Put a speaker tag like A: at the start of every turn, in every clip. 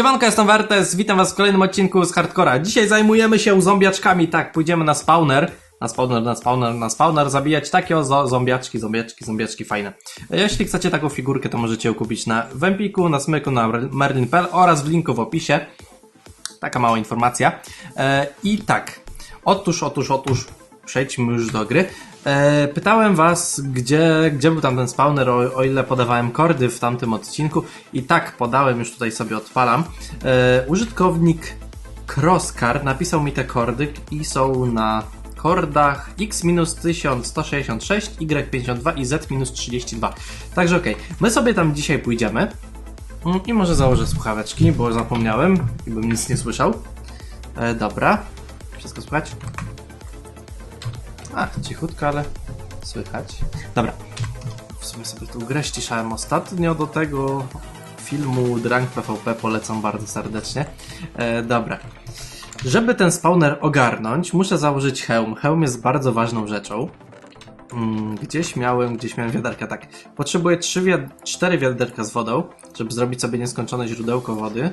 A: Siemanko, jestem Wertes, witam was w kolejnym odcinku z Hardcora. Dzisiaj zajmujemy się zombiaczkami, tak, pójdziemy na spawner, na spawner, na spawner, na spawner, zabijać takie o zo- zombiaczki, zombiaczki, zombiaczki fajne. Jeśli chcecie taką figurkę, to możecie ją kupić na Wempiku, na Smyku, na Merlin.pl oraz w linku w opisie. Taka mała informacja. E, I tak, otóż, otóż, otóż, przejdźmy już do gry. E, pytałem was, gdzie, gdzie był tam ten spawner, o, o ile podawałem kordy w tamtym odcinku. I tak, podałem, już tutaj sobie odpalam. E, użytkownik Crosscar napisał mi te kordy i są na kordach x-1166, y52 i z-32. Także okej, my sobie tam dzisiaj pójdziemy. Mm, I może założę słuchaweczki, bo zapomniałem i bym nic nie słyszał. E, dobra. Wszystko słychać? A, cichutko, ale słychać. Dobra. W sumie sobie tu grę ściszałem ostatnio do tego filmu Drunk PvP polecam bardzo serdecznie. E, dobra. Żeby ten spawner ogarnąć, muszę założyć hełm. Hełm jest bardzo ważną rzeczą. Mm, Gdzieś miałem, gdzieś miałem wiaderka, tak. Potrzebuję trzy wiad- cztery wiaderka z wodą, żeby zrobić sobie nieskończone źródełko wody.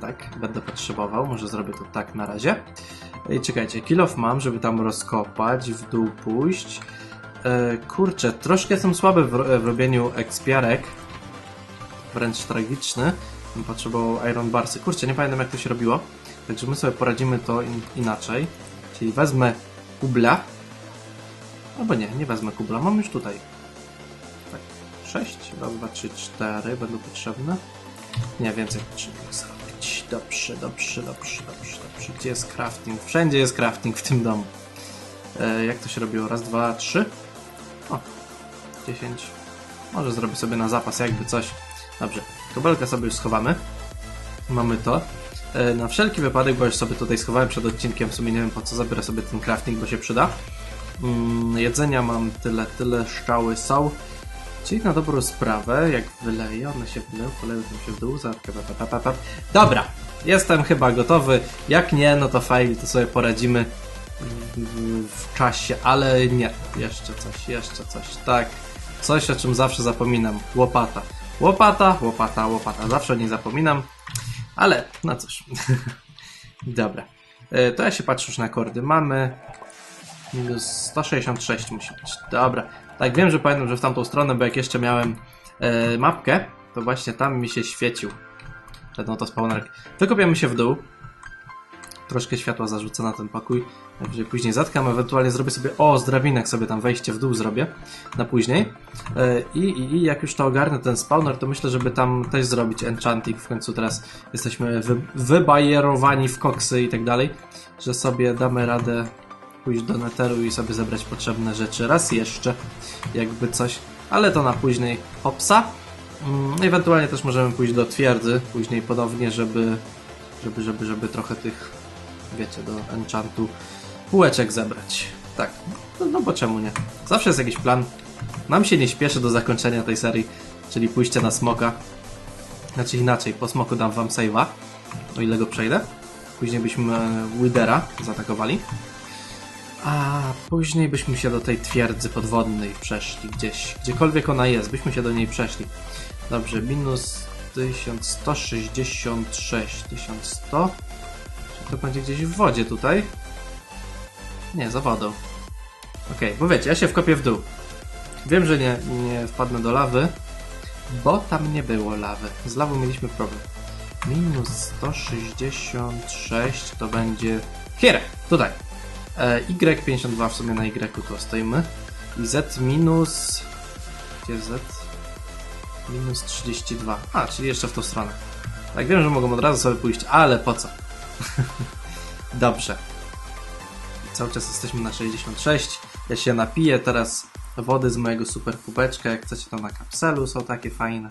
A: Tak, będę potrzebował, może zrobię to tak na razie. Ej, czekajcie, kilof mam, żeby tam rozkopać, w dół pójść. E, kurczę, troszkę jestem słaby w, ro- w robieniu ekspiarek. Wręcz tragiczny. Potrzebował iron barsy. Kurczę, nie pamiętam jak to się robiło. Także my sobie poradzimy to in, inaczej. Czyli wezmę kubla. Albo nie, nie wezmę kubla. Mam już tutaj. Tak, sześć. Raz, dwa, trzy, cztery będą potrzebne. Nie, więcej zrobić. Dobrze, dobrze, dobrze, dobrze, dobrze. Gdzie jest crafting? Wszędzie jest crafting w tym domu. E, jak to się robiło? Raz, dwa, trzy. O, dziesięć. Może zrobię sobie na zapas, jakby coś. Dobrze, kabelkę sobie już schowamy. Mamy to. E, na wszelki wypadek, bo już sobie tutaj schowałem przed odcinkiem, w sumie nie wiem po co, zabiorę sobie ten crafting, bo się przyda. Mm, jedzenia mam tyle, tyle, szczały są. Czyli na dobrą sprawę, jak wyleję, one się wyleją, poleją się w dół, zatkę. Dobra, jestem chyba gotowy. Jak nie, no to fajnie, to sobie poradzimy w- czasie, ale nie. Jeszcze coś, jeszcze coś. Tak, coś o czym zawsze zapominam. Łopata. Łopata, łopata, łopata. Zawsze o niej zapominam, ale no cóż. Dobra. E, To ja się patrzę już na kordy. Mamy minus 166 musi być. Dobra. Tak, wiem, że pamiętam, że w tamtą stronę, bo jak jeszcze miałem e, mapkę, to właśnie tam mi się świecił ten oto spawner. Wykopiamy się w dół. Troszkę światła zarzucę na ten pokój. Najwyżej później zatkam, ewentualnie zrobię sobie, o, z drabinek sobie tam wejście w dół zrobię na później. E, I, i, I jak już to ogarnę, ten spawner, to myślę, żeby tam też zrobić enchanting. W końcu teraz jesteśmy wy, wybajerowani w koksy i tak dalej, że sobie damy radę pójść do neteru i sobie zebrać potrzebne rzeczy raz jeszcze, jakby coś, ale to na później hopsa. Mm, Ewentualnie też możemy pójść do twierdzy później ponownie, żeby, żeby, żeby, żeby trochę tych, wiecie, do enchantu półeczek zebrać. Tak, no, no bo czemu nie? Zawsze jest jakiś plan. Nam się nie śpieszy do zakończenia tej serii, czyli pójście na smoka. Znaczy inaczej, po smoku dam wam save'a, o ile go przejdę. Później byśmy e, Widera zaatakowali. A później byśmy się do tej twierdzy podwodnej przeszli gdzieś. Gdziekolwiek ona jest, byśmy się do niej przeszli. Dobrze, minus 1166, 1100. Czy to będzie gdzieś w wodzie tutaj? Nie, za wodą. Okej, bo wiecie, ja się wkopię w dół. Wiem, że nie, nie wpadnę do lawy, bo tam nie było lawy. Z lawą mieliśmy problem. Minus 166 to będzie... Here! Tutaj! E, Y52 w sumie na Y tu stoimy. I Z minus... Gdzie Z? Minus 32. A, czyli jeszcze w tą stronę. Tak, wiem, że mogą od razu sobie pójść, ale po co? Dobrze. Cały czas jesteśmy na 66. Ja się napiję teraz wody z mojego super kubeczka. Jak chcecie, to na kapselu są takie fajne.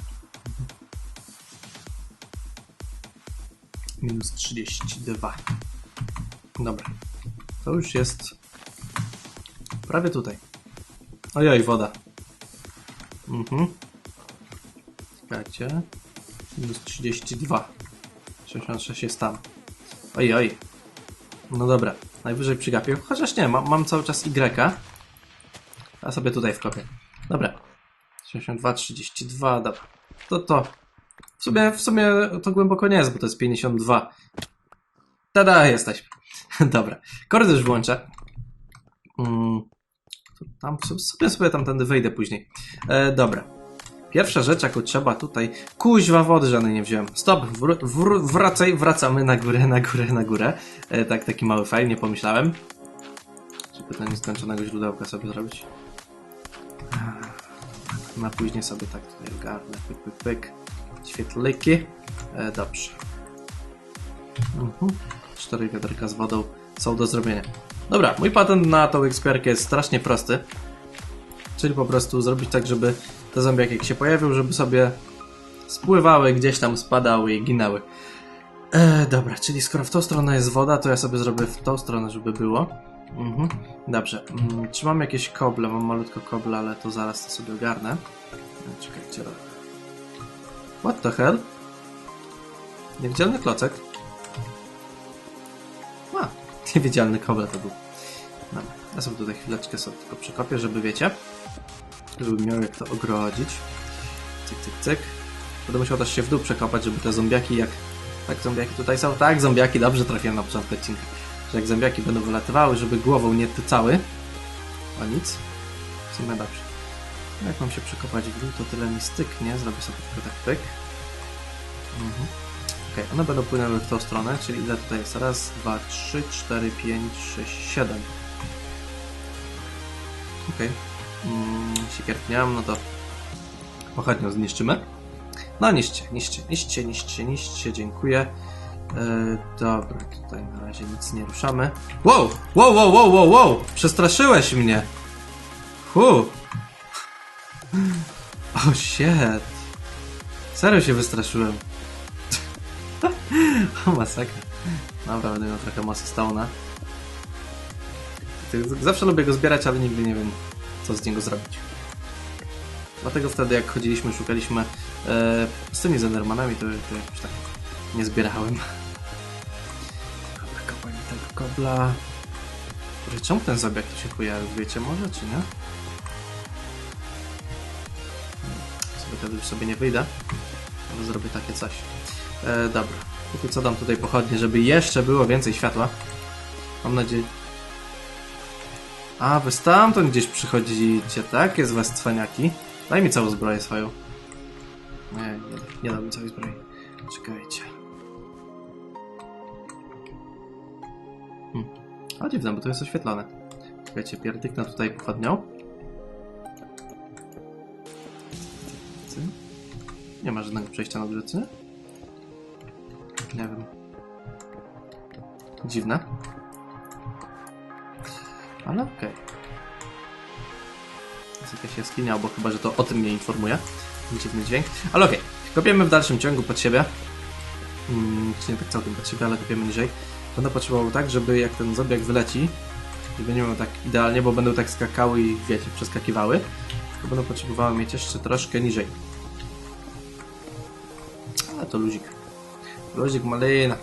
A: Minus 32. Dobra. To już jest prawie tutaj. Ojoj, woda. Mhm. Czekajcie. Minus 32. 66 jest tam. Ojoj. No dobra. Najwyżej przygapię. Chociaż nie, mam, mam cały czas Y. A sobie tutaj wkopię. Dobra. 62, 32, dobra. To to W sumie, w sumie to głęboko nie jest, bo to jest 52. Tada, jesteśmy. Dobra. Korytarz włączę. Mm, tam sobie, sobie tamtędy wejdę później. E, dobra. Pierwsza rzecz, jaką trzeba tutaj... Kuźwa wody żadnej nie wziąłem. Stop, wr wr wracaj, wracamy na górę, na górę, na górę. E, tak, taki mały fajl, nie pomyślałem. Żeby to nieskończonego źródełka sobie zrobić. Na później sobie tak tutaj ogarnę. Pyk, pyk, pyk. Świetliki. E, dobrze. Mhm. Cztery wiaderka z wodą są do zrobienia. Dobra, mój patent na tą ekspiarkę jest strasznie prosty. Czyli po prostu zrobić tak, żeby te zombiaki jak się pojawią, żeby sobie spływały, gdzieś tam spadały i ginęły. E, dobra, czyli skoro w tą stronę jest woda, to ja sobie zrobię w tą stronę, żeby było. Mhm. Dobrze. Mm, czy mam jakieś koble? Mam malutko koble, ale to zaraz to sobie ogarnę. E, Czekajcie. What the hell? Niewidzialny klocek? Niewidzialny koble to był. Dobra, ja sobie tutaj chwileczkę sobie tylko przekopię, żeby wiecie, żeby miał jak to ogrodzić. Cyk, cyk, cyk. Będę musiał też się w dół przekopać, żeby te zombiaki jak... Tak, zombiaki tutaj są? Tak, zombiaki, dobrze trafiłem na początku odcinka. Że jak zombiaki będą wylatywały, żeby głową nie tycały. O nic. W sumie dobrze. Jak mam się przekopać w dół, to tyle mi styknie. Zrobię sobie tylko tak pyk. Mhm. Okej, one będą płynęły w tą stronę, czyli ile tutaj jest? Raz, dwa, trzy, cztery, pięć, sześć, siedem. Okej. Mm, mam, no to pochodnią zniszczymy. No niszcie, niszcie, niszcie, niszcie, niszcie, dziękuję. E, dobra, tutaj na razie nic nie ruszamy. Wow, wow, wow, wow, wow, wow! Przestraszyłeś mnie! Hu! Oh shit! Serio się wystraszyłem. o masakra. Dobra, będę miał trochę masy Stone'a. Zawsze lubię go zbierać, ale nigdy nie wiem, co z niego zrobić. Dlatego wtedy, jak chodziliśmy, szukaliśmy e, z tymi Zendermanami, to, to jakoś tak nie zbierałem. Dobra, kopanie tego kobla. Kurczę, Czemu ten zabieg tu się pojawił? Wiecie może, czy nie? Sobie wtedy sobie nie wyjdę, ale zrobię takie coś. E, dobra, póki co dam tutaj pochodnie, żeby jeszcze było więcej światła. Mam nadzieję... A, wy stamtąd gdzieś przychodzicie, tak? Jest was cwaniaki. Daj mi całą zbroję swoją. Nie, nie, nie dam mi całej zbroi. Czekajcie. Hmm. A dziwne, bo to jest oświetlone. Czekajcie, pierdyknę tutaj pochodnią. Nie ma żadnego przejścia na czy nie? Wiem. Dziwne. Ale okej. Jest jakaś jaskinia, bo chyba, że to o tym mnie informuje. Dziwny dźwięk. Ale okej. Kopiemy w dalszym ciągu pod siebie. Hmm, czy nie tak całkiem pod siebie, ale kopiemy niżej. Będę potrzebował tak, żeby jak ten zombiak wyleci, nie miał tak idealnie, bo będą tak skakały i wiecie, przeskakiwały, to będę potrzebował mieć jeszcze troszkę niżej. Ale to luzik. Luzik malina.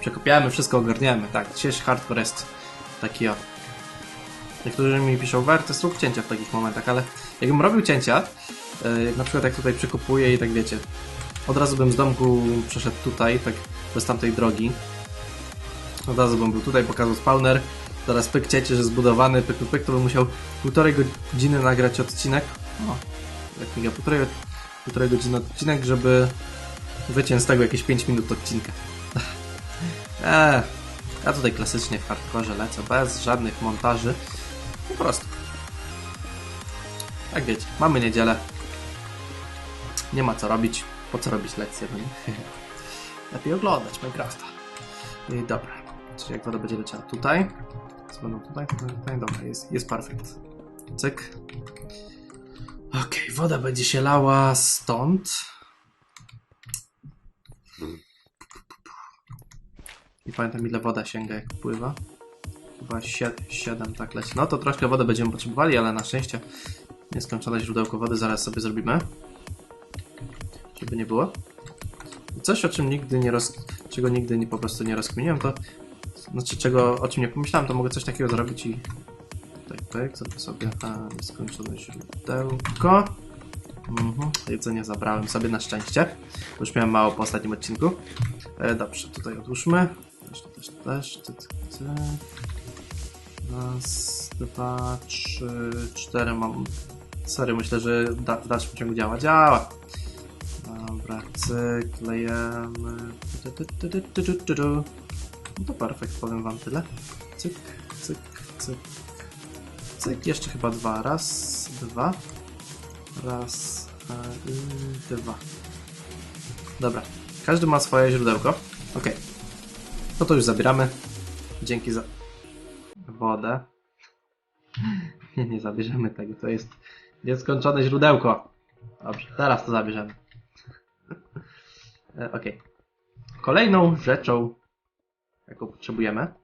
A: Przekopiamy, wszystko ogarniamy. Tak, dzisiejszy hardcore jest taki o. Niektórzy mi piszą, warte zrób cięcia w takich momentach, ale jakbym robił cięcia, e, jak na przykład jak tutaj przykopuję i tak wiecie, od razu bym z domku przeszedł tutaj, tak bez tamtej drogi. Od razu bym był tutaj, pokazał spawner, zaraz pyk cięcie, że zbudowany, pyk, pyk, pyk, to bym musiał półtorej godziny nagrać odcinek. O, jak miga, półtorej, półtorej godziny odcinek, żeby wyciąć z tego jakieś 5 minut odcinka. eee, ja tutaj klasycznie w hardkorze lecę, bez żadnych montaży. Po prostu. Jak wiecie, mamy niedzielę. Nie ma co robić. Po co robić lekcje? No nie? Lepiej oglądać Minecrafta. I dobra. Czyli jak woda będzie leciała tutaj. Będą tutaj, tutaj. Dobra, jest, jest perfekt. Cyk. Okej, woda będzie się lała stąd. Nie pamiętam ile woda sięga jak pływa. Chyba 7 tak leci. No to troszkę wody będziemy potrzebowali, ale na szczęście nieskończone źródełko wody zaraz sobie zrobimy. Żeby nie było. Coś o czym nigdy nie roz... czego nigdy nie, po prostu nie rozkminiłem, to znaczy czego o czym nie pomyślałem, to mogę coś takiego zrobić i tak, tak, zrobię sobie a, nieskończone źródełko. Mhm, jedzenie zabrałem sobie na szczęście. Już miałem mało po ostatnim odcinku. E, dobrze, tutaj odłóżmy. Też, też, też. Ty, ty, ty. Raz, dwa, trzy, cztery mam. Sorry, myślę, że da, w dalszym ciągu działa. Działa! Dobra, cyk, tu. No to perfekt, powiem wam tyle. Cyk, cyk, cyk. Cyk, jeszcze chyba dwa. Raz, dwa. Raz e, i dwa. Dobra, każdy ma swoje źródełko. Ok. No to już zabieramy. Dzięki za wodę. Nie, nie zabierzemy tego. To jest nieskończone źródełko. Dobrze, teraz to zabierzemy. E, Ok. Kolejną rzeczą, jaką potrzebujemy.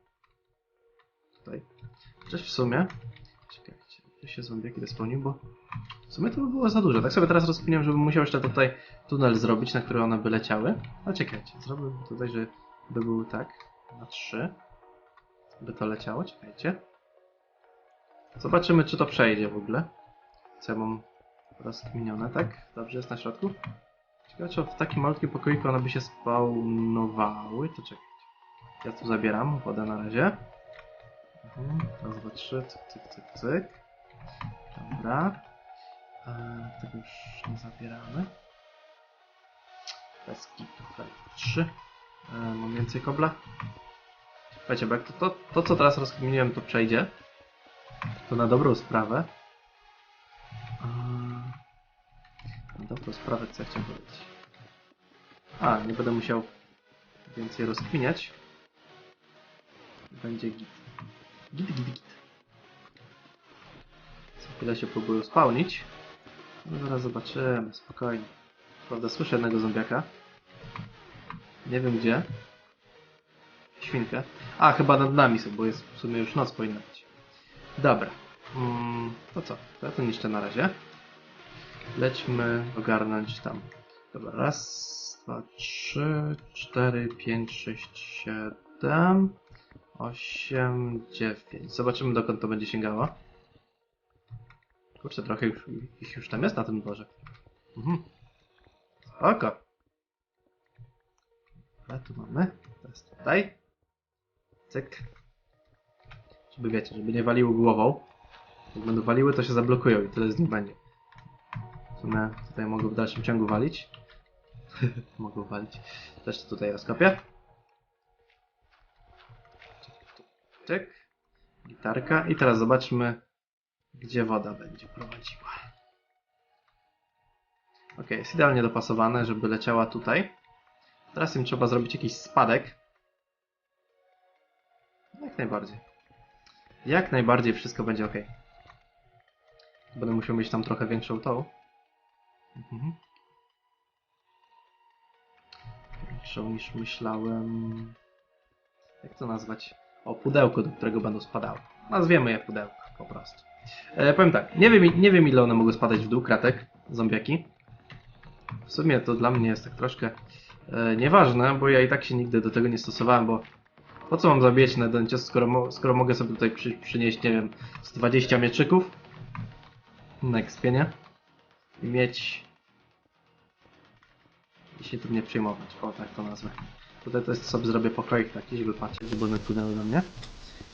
A: Tutaj. Coś w sumie. Czekajcie, tu się zombiaki dospełnił, bo w sumie to by było za dużo. Tak sobie teraz rozkminiam, żebym musiał jeszcze tutaj tunel zrobić, na który one by leciały. Ale czekajcie, zrobię tutaj, że by był tak, na trzy. By to leciało, czekajcie. Zobaczymy, czy to przejdzie w ogóle. Co ja mam rozkminione, tak? Dobrze, jest na środku. Ciekawe, czy w takim malutkim pokoiku one by się spawnowały. To czekajcie. Ja tu zabieram wodę na razie. Mhm. Raz, dwa, trzy, cyk, cyk, cyk. Dobra. Tego już nie zabieramy. Bez kitu, tutaj trzy. E, mam więcej kobla. Słuchajcie, bo jak to, to, to co teraz rozkminiłem, to przejdzie, to na dobrą sprawę. Na dobrą sprawę, co ja chciałem powiedzieć. A, nie będę musiał więcej rozkminiać. Będzie git. Git, git, git. Co chwilę się próbuję spałnić. No zaraz zobaczymy, spokojnie. Prawda, słyszę jednego zombiaka. Nie wiem gdzie. Świnkę. A, chyba nad nami są, bo jest w sumie już noc powinna być. Dobra. Mm, to co? To ja to niszczę na razie. Lećmy ogarnąć tam. Dobra, raz, dwa, trzy, cztery, pięć, sześć, siedem, osiem, dziewięć. Zobaczymy dokąd to będzie sięgało. Kurczę, trochę już, ich już tam jest na tym dworze. Mhm. Oko. A tu mamy. Jest tutaj. Cyk. Żeby wiecie, żeby nie waliły głową. Jak będą waliły, to się zablokują i tyle z nich będzie. W sumie tutaj mogą w dalszym ciągu walić. mogą walić. Też to tutaj rozkopię. Cyk. Gitarka. I teraz zobaczmy, gdzie woda będzie prowadziła. Ok, jest idealnie dopasowane, żeby leciała tutaj. Teraz im trzeba zrobić jakiś spadek. Jak najbardziej. Jak najbardziej wszystko będzie ok. Będę musiał mieć tam trochę większą tą. Mhm. Większą niż myślałem. Jak to nazwać? O, pudełko, do którego będą spadały. Nazwiemy je pudełko, po prostu. E, powiem tak, nie wiem, nie wiem ile one mogą spadać w dół, kratek, zombiaki. W sumie to dla mnie jest tak troszkę e, nieważne, bo ja i tak się nigdy do tego nie stosowałem, bo po co mam zabijać na jeden cios, skoro, skoro mogę sobie tutaj przy przynieść, nie wiem, z 20 mieczyków na ekspienie i mieć i się tym nie przejmować, o tak to nazwę. Tutaj to jest sobie zrobię pokoik taki, żeby patrzeć, żeby one płynęły do mnie.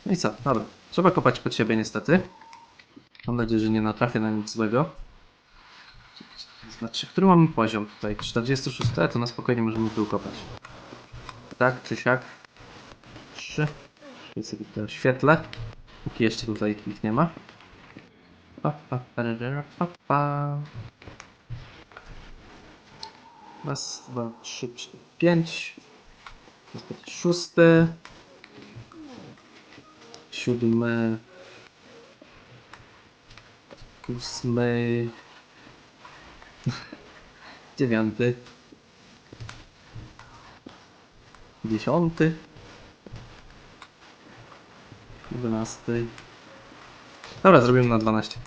A: No i co, dobra, trzeba kopać pod siebie niestety. Mam nadzieję, że nie natrafię na nic złego. Znaczy, który mamy poziom tutaj? 46, to na spokojnie możemy tu kopać. Tak czy siak. 3. Jest sobie to świetle. Póki jeszcze tutaj ich nie ma. Pa, pa, pararara, pa, pa. Raz, dwa, trzy, cztery, pięć. Szósty. Siódmy. Ósmy. Dziewiąty. Dziesiąty. Jedenasty. Dobra, zrobimy na 12.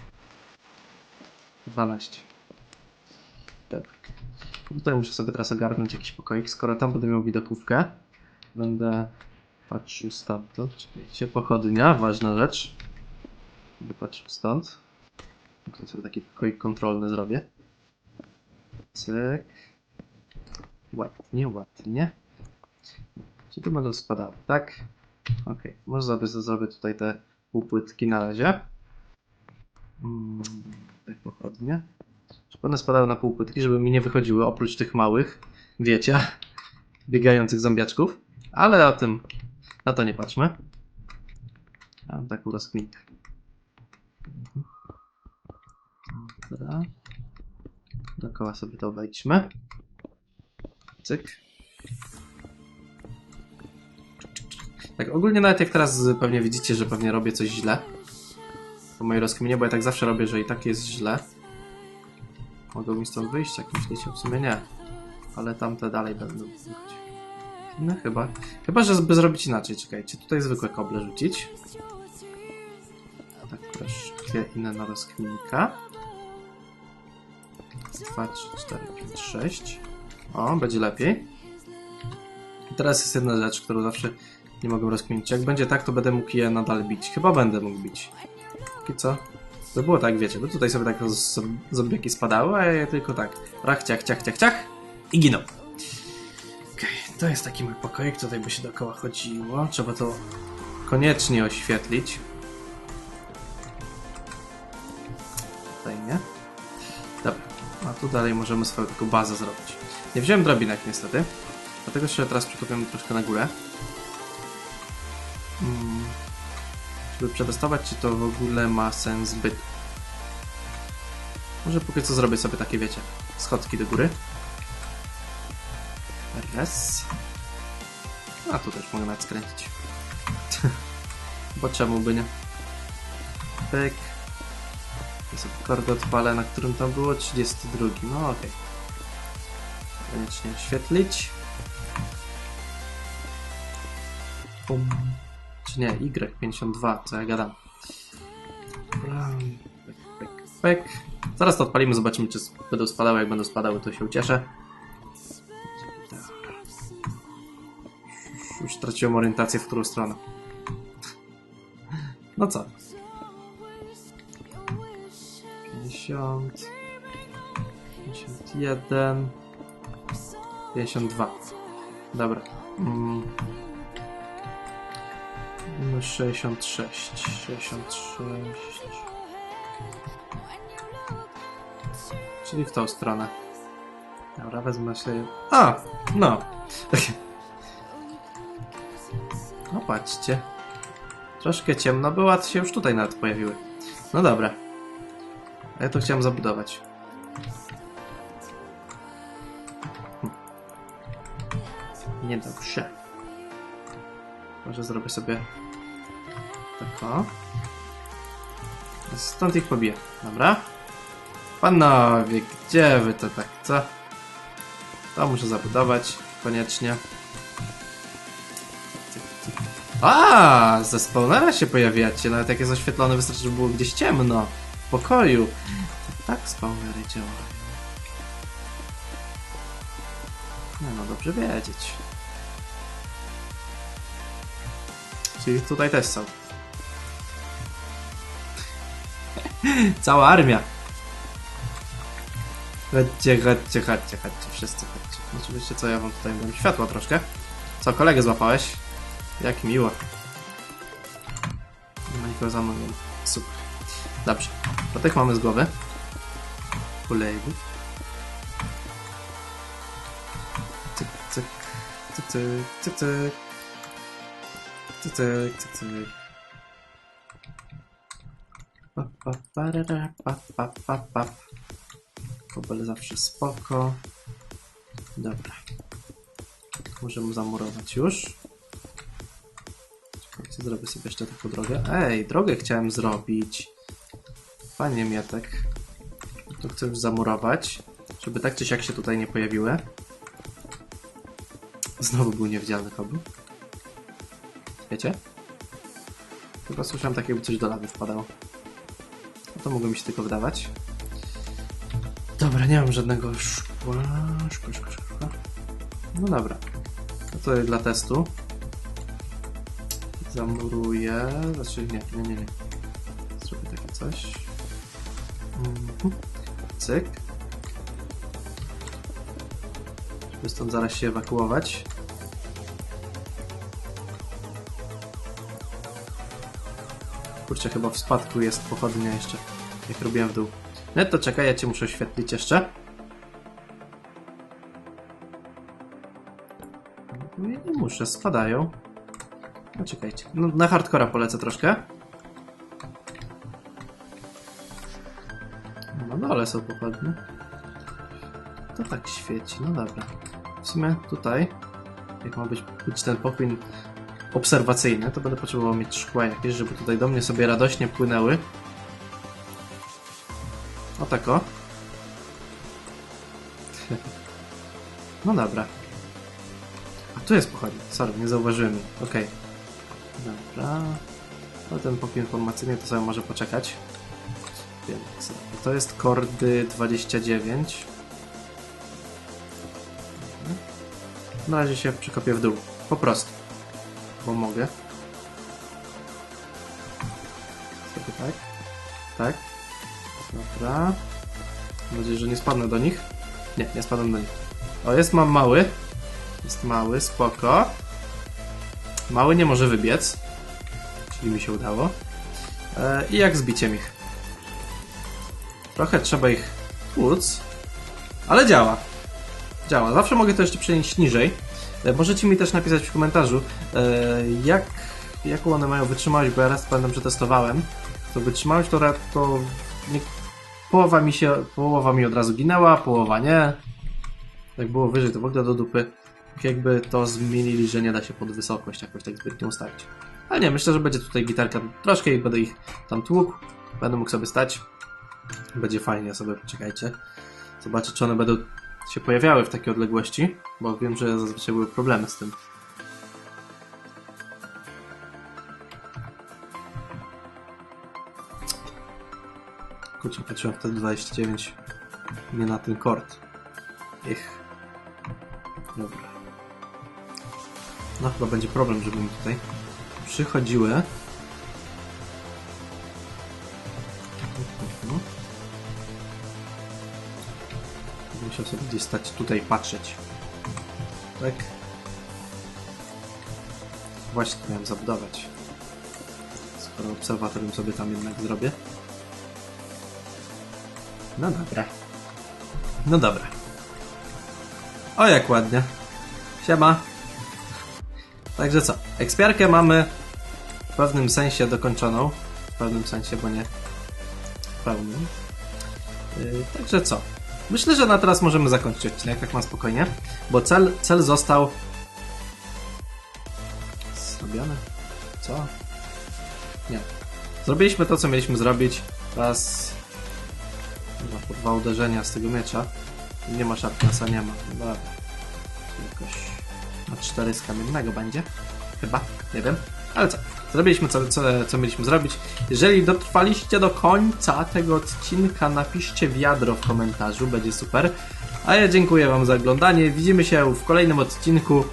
A: 12. Dobra. Tutaj muszę sobie teraz ogarnąć jakiś pokoik. Skoro tam będę miał widokówkę, będę patrzył stamtąd. Czekajcie, pochodnia, ważna rzecz. Będę patrzył stąd. Tutaj sobie taki pokoik kontrolny zrobię. cyk. Ładnie, ładnie. Czy tu będą spadały, tak? Okej, może zrobię tutaj te półpłytki na razie. Mm, tak pochodnie. Żeby one spadały na półpłytki, żeby mi nie wychodziły, oprócz tych małych, wiecie, biegających zombiaczków. Ale o tym, na to nie patrzmy. Mam taką rozkminkę. Dobra. Dookoła sobie to wejdźmy. Cyk. Tak, ogólnie nawet jak teraz pewnie widzicie, że pewnie robię coś źle. Po mojej rozkminie, bo ja tak zawsze robię, że i tak jest źle. Mogą mi stąd wyjść, jak myślicie? W sumie nie. Ale tamte dalej będą wychodzić. No chyba. Chyba, że by zrobić inaczej. Czekajcie, tutaj zwykłe koble rzucić. Tak, troszkę inne na rozkminka. 2, 3, 4, 5, 6. O, będzie lepiej. I teraz jest jedna rzecz, którą zawsze nie mogę rozkminić. Jak będzie tak, to będę mógł je nadal bić. Chyba będę mógł bić. Póki co. To było tak, wiecie, bo tutaj sobie tak z- zombiaki spadały, a ja tylko tak. Rach, ciach, ciach, ciach, ciach. I giną. To jest taki mój pokoik, tutaj by się dookoła chodziło. Trzeba to koniecznie oświetlić. Tutaj nie. Dobra, a tu dalej możemy swoją taką bazę zrobić. Nie wziąłem drabinek niestety, dlatego się teraz przekopiamy troszkę na górę. Mm, żeby przetestować, czy to w ogóle ma sens bytu. Może póki co zrobię sobie takie, wiecie, schodki do góry. Raz. A tu też mogę nawet skręcić. Bo czemu by nie? Pyk. Ja sobie kordę odpalę, na którym tam było 32. No okej. Koniecznie oświetlić. Pum. Czy nie, Y52, co ja gadam. Pyk, pyk, pyk. Zaraz to odpalimy, zobaczymy, czy będą spadały. Jak będą spadały, to się ucieszę. Straciłem orientację, w którą stronę. No co? 50 51 52 Dobra. Mm. No 66 66 Czyli w tą stronę. Dobra, wezmę sobie... A! No! No patrzcie. Troszkę ciemno było, a się już tutaj nawet pojawiły. No dobra. A ja to chciałem zabudować. Niedobrze. Może zrobię sobie tak o. Stąd ich pobiję. Dobra. Panowie, gdzie wy to tak, co? To muszę zabudować, koniecznie. A, ze spawnera się pojawiacie, nawet jak jest oświetlone, wystarczy, żeby było gdzieś ciemno. W pokoju. Tak spawnery działają. Nie no, dobrze wiedzieć. Czyli tutaj też są. Cała armia. Chodźcie, chodźcie, chodźcie, chodźcie, wszyscy chodźcie. Oczywiście co, ja wam tutaj dam światła troszkę. Co, kolegę złapałeś? Jak miło. Nie ma nikogo za mną. Super. Dobrze. Tych mamy z głowy. Kolejny. Cyk, cyk, cyk, cyk, cyk, cyk. Cyk, cyk, cyk, cyk. Pa, pa, parara, pa, pa, pa, pa. Kobel zawsze spoko. Dobra. Możemy zamurować już. Czekajcie, zrobię sobie jeszcze taką drogę. Ej, drogę chciałem zrobić. Panie Mietek. To chcę już zamurować, żeby tak czy siak się tutaj nie pojawiły. Znowu był niewidzialny kobel. Wiecie? Chyba słyszałem tak jakby coś do lawy wpadało. No to mogło mi się tylko wydawać. Dobra, nie mam żadnego szkła. Szkła, szkła, szkła. No dobra. No to dla testu. Zamuruję. Znaczy nie, nie, nie, nie. Zrobię takie coś. Mhm. Cyk. by stąd zaraz się ewakuować. Kurczę, chyba w spadku jest pochodnia jeszcze, jak robiłem w dół. No to czekaj, ja cię muszę oświetlić jeszcze. Nie muszę, spadają. No czekajcie, no, na hardcora polecę troszkę. No dole są pochodnie. To tak świeci, no dobra. W sumie tutaj, jak ma być, być ten pokój obserwacyjny, to będę potrzebował mieć szkła jakieś, żeby tutaj do mnie sobie radośnie płynęły. O tako. No dobra. A tu jest pochodnia. Sorry, nie zauważyłem. Okej. Dobra. No ten pokój informacyjny to sobie może poczekać. Więc to jest kordy 29. Na razie się przekopię w dół. Po prostu. Bo mogę. Sobie tak. Tak. Dobra. Mam nadzieję, że nie spadnę do nich. Nie, nie spadam do nich. O, jest mam mały. Jest mały, spoko. Mały nie może wybiec. Czyli mi się udało. E, I jak z biciem ich. Trochę trzeba ich tłuc. Ale działa. Działa. Zawsze mogę to jeszcze przenieść niżej. E, Możecie mi też napisać w komentarzu, e, jak, jaką one mają wytrzymałość, bo ja raz pamiętam, że testowałem. To wytrzymałość to nie, połowa mi się, połowa mi od razu ginęła, połowa nie. Jak było wyżej, to w ogóle do dupy. Tak Jakby to zmienili, że nie da się pod wysokość jakoś tak zbytnio ustawić. Ale nie, myślę, że będzie tutaj gitarka troszkę i będę ich tam tłukł. Będę mógł sobie stać. Będzie fajnie sobie, czekajcie. Zobaczę, czy one będą się pojawiały w takiej odległości, bo wiem, że zazwyczaj były problemy z tym. Kurczę, patrzyłem wtedy 29 nie na ten kord. Ich. Dobra. No chyba będzie problem, żeby mi tutaj przychodziły. Musiał sobie gdzieś stać tutaj patrzeć. Tak. Właśnie miałem zabudować. Skoro obserwatorium sobie tam jednak zrobię. No dobra. No dobra. O jak ładnie. Siema. Także co? Ekspiarkę mamy w pewnym sensie dokończoną. W pewnym sensie, bo nie w pełnym. Yy, także co? Myślę, że na teraz możemy zakończyć odcinek, jak mam spokojnie, bo cel, cel został zrobiony. Co? Nie. Zrobiliśmy to, co mieliśmy zrobić. Teraz dwa uderzenia z tego miecza. Nie ma szarpnasa, nie ma. Dobra. Jakoś na cztery z kamiennego będzie. Chyba, nie wiem. Ale co? Zrobiliśmy co, co, co mieliśmy zrobić. Jeżeli dotrwaliście do końca tego odcinka, napiszcie wiadro w komentarzu, będzie super. A ja dziękuję Wam za oglądanie. Widzimy się w kolejnym odcinku.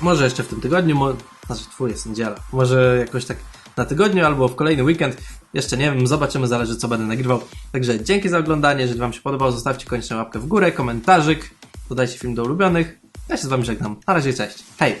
A: Może jeszcze w tym tygodniu, mo... znaczy twój jest niedziela. Może jakoś tak na tygodniu albo w kolejny weekend. Jeszcze nie wiem, zobaczymy, zależy co będę nagrywał. Także dzięki za oglądanie. Jeżeli Wam się podobał, zostawcie koniecznie łapkę w górę, komentarzyk, dodajcie film do ulubionych. Ja się z Wami żegnam. Na razie, cześć. Hej!